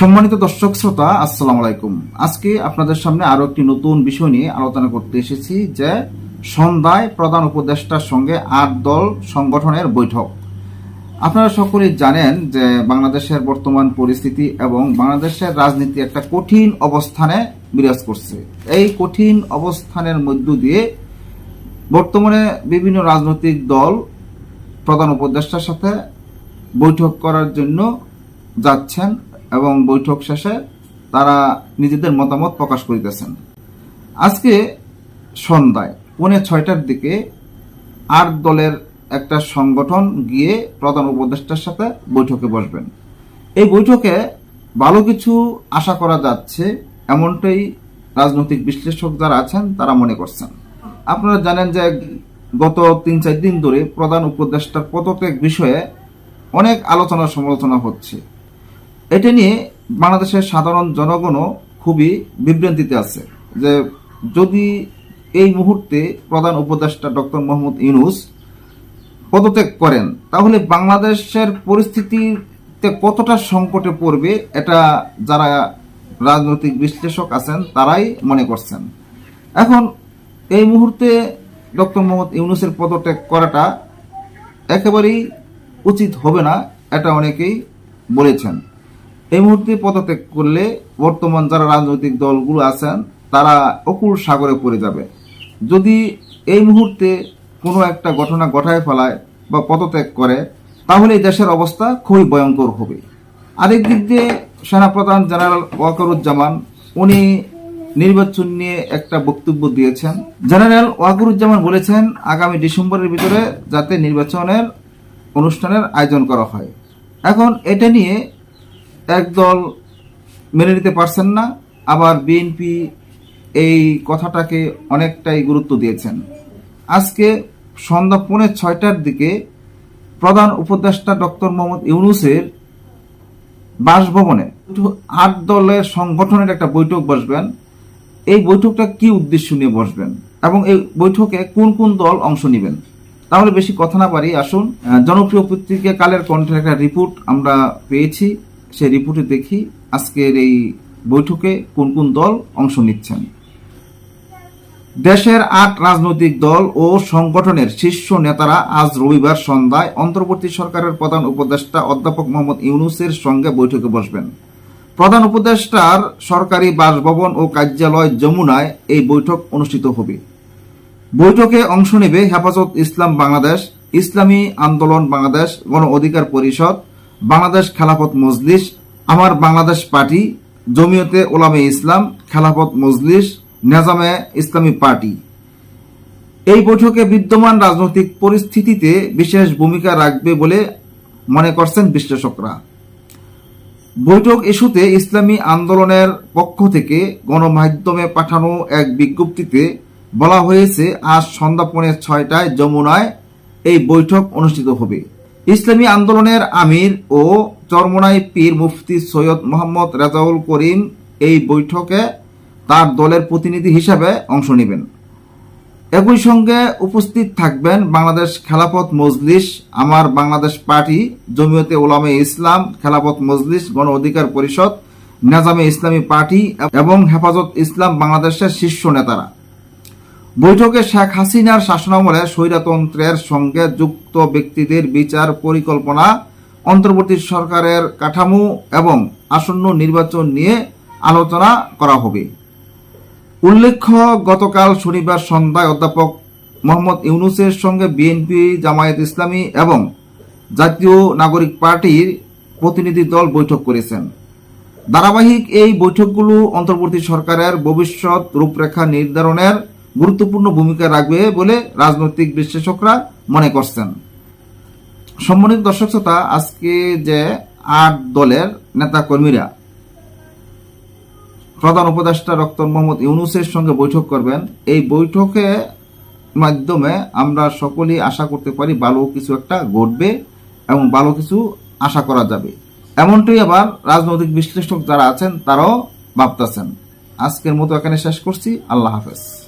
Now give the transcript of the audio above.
সম্মানিত দর্শক শ্রোতা, আসসালামু আলাইকুম। আজকে আপনাদের সামনে আরও একটি নতুন বিষয় নিয়ে আলোচনা করতে এসেছি যে সন্ধ্যায় প্রধান উপদেষ্টার সঙ্গে আট দল সংগঠনের বৈঠক। আপনারা সকলেই জানেন যে বাংলাদেশের বর্তমান পরিস্থিতি এবং বাংলাদেশের রাজনীতি একটা কঠিন অবস্থানে বিরাজ করছে। এই কঠিন অবস্থানের মধ্য দিয়ে বর্তমানে বিভিন্ন রাজনৈতিক দল প্রধান উপদেষ্টার সাথে বৈঠক করার জন্য যাচ্ছেন এবং বৈঠক শেষে তারা নিজেদের মতামত প্রকাশ করিতেছেন। আজকে সন্ধ্যায় পৌনে ছয়টার দিকে আট দলের একটা সংগঠন গিয়ে প্রধান উপদেষ্টার সাথে বৈঠকে বসবেন। এই বৈঠকে ভালো কিছু আশা করা যাচ্ছে, এমনটাই রাজনৈতিক বিশ্লেষক যারা আছেন তারা মনে করছেন। আপনারা জানেন যে গত তিন চার দিন ধরে প্রধান উপদেষ্টার পদত্যাগ বিষয়ে অনেক আলোচনা সমালোচনা হচ্ছে। এটা নিয়ে বাংলাদেশের সাধারণ জনগণও খুবই বিভ্রান্তিতে আছে যে যদি এই মুহূর্তে প্রধান উপদেষ্টা ডক্টর মোহাম্মদ ইউনুস পদত্যাগ করেন, তাহলে বাংলাদেশের পরিস্থিতিতে কতটা সংকটে পড়বে এটা যারা রাজনৈতিক বিশ্লেষক আছেন তারাই মনে করছেন। এখন এই মুহূর্তে ডক্টর মোহাম্মদ ইউনুসের পদত্যাগ করাটা একেবারেই উচিত হবে না, এটা অনেকেই বলেছেন। এই মুহূর্তে পদত্যাগ করলে বর্তমান যারা রাজনৈতিক দলগুলো আছেন, তারা অকুল সাগরে পড়ে যাবে। যদি এই মুহূর্তে কোনো একটা ঘটনা ঘটায় ফেলায় বা পদত্যাগ করে, তাহলে এই দেশের অবস্থা খুবই ভয়ঙ্কর হবে। আরেক দিক দিয়ে সেনাপ্রধান জেনারেল ওয়াকারুজ্জামান, উনি নির্বাচন নিয়ে একটা বক্তব্য দিয়েছেন। জেনারেল ওয়াকারুজ্জামান বলেছেন, আগামী ডিসেম্বরের ভিতরে যাতে নির্বাচনের অনুষ্ঠানের আয়োজন করা হয়। এখন এটা নিয়ে একদল মেনে নিতে পারছেন না, আবার বিএনপি এই কথাটাকে অনেকটাই গুরুত্ব দিয়েছেন। আজকে সন্ধ্যা পৌনে ছয়টার দিকে প্রধান উপদেষ্টা ডক্টর মোহাম্মদ ইউনুসের বাসভবনে আট দলের সংগঠনের একটা বৈঠক বসবেন। এই বৈঠকটা কি উদ্দেশ্য নিয়ে বসবেন এবং এই বৈঠকে কোন কোন দল অংশ নেবেন? তাহলে বেশি কথা না পারি আসুন। জনপ্রিয় পত্রিকা কালের কণ্ঠের একটা রিপোর্ট আমরা পেয়েছি। সেই রিপোর্টে দেখি আজকের এই বৈঠকে কোন কোন দল অংশ নিচ্ছেন। দেশের আট রাজনৈতিক দল ও সংগঠনের শীর্ষ নেতারা আজ রবিবার সন্ধ্যায় অন্তর্বর্তী সরকারের প্রধান উপদেষ্টা অধ্যাপক মোহাম্মদ ইউনুসের সঙ্গে বৈঠকে বসবেন। প্রধান উপদেষ্টার সরকারি বাসভবন ও কার্যালয় যমুনায় এই বৈঠক অনুষ্ঠিত হবে। বৈঠকে অংশ নেবে হেফাজত ইসলাম বাংলাদেশ, ইসলামী আন্দোলন বাংলাদেশ, গণ অধিকার পরিষদ বাংলাদেশ খেলাফত মজলিস, আমার বাংলাদেশ পার্টি, জমিয়তে ওলামে ইসলাম খেলাফত মজলিস, নেজামে ইসলামী পার্টি। এই বৈঠকে বিদ্যমান রাজনৈতিক পরিস্থিতিতে বিশেষ ভূমিকা রাখবে বলে মনে করছেন বিশ্লেষকরা। বৈঠক ইস্যুতে ইসলামী আন্দোলনের পক্ষ থেকে গণমাধ্যমে পাঠানো এক বিজ্ঞপ্তিতে বলা হয়েছে, আজ সন্ধ্যা পৌনে ছয়টায় যমুনায় এই বৈঠক অনুষ্ঠিত হবে। ইসলামী আন্দোলনের আমির ও চরমনাই পীর মুফতি সৈয়দ মোহাম্মদ রেজাউল করিম এই বৈঠকে তার দলের প্রতিনিধি হিসাবে অংশ নেবেন। একই সঙ্গে উপস্থিত থাকবেন বাংলাদেশ খেলাফত মজলিস, আমার বাংলাদেশ পার্টি, জমিয়তে ওলামে ইসলাম, খেলাফত মজলিস, গণ অধিকার পরিষদ, নাজামে ইসলামী পার্টি এবং হেফাজত ইসলাম বাংলাদেশের শীর্ষ নেতারা। বৈঠকে শেখ হাসিনার শাসনামলে স্বৈরতন্ত্রের সঙ্গে যুক্ত ব্যক্তিদের বিচার পরিকল্পনা, অন্তর্বর্তী সরকারের কাঠামো এবং আসন্ন নির্বাচন নিয়ে আলোচনা করা হবে। উল্লেখ্য, গতকাল শনিবার সন্ধ্যায় অধ্যাপক মোহাম্মদ ইউনুসের সঙ্গে বিএনপি, জামায়াত ইসলামী এবং জাতীয় নাগরিক পার্টির প্রতিনিধি দল বৈঠক করেছেন। ধারাবাহিক এই বৈঠকগুলো অন্তর্বর্তী সরকারের ভবিষ্যৎ রূপরেখা নির্ধারণের গুরুত্বপূর্ণ ভূমিকা রাখবে বলে রাজনৈতিক বিশ্লেষকরা মনে করছেন। সম্মানিত দর্শক শ্রোতা, আজকে যে আট দলের নেতাকর্মীরা প্রধান উপদেষ্টা ডক্টর মোহাম্মদ ইউনুসের সঙ্গে বৈঠক করবেন, এই বৈঠকে মাধ্যমে আমরা সকলেই আশা করতে পারি ভালো কিছু একটা ঘটবে এবং ভালো কিছু আশা করা যাবে। এমনটাই আবার রাজনৈতিক বিশ্লেষক যারা আছেন, তারাও ভাবতেছেন। আজকের মতো এখানে শেষ করছি। আল্লাহ হাফেজ।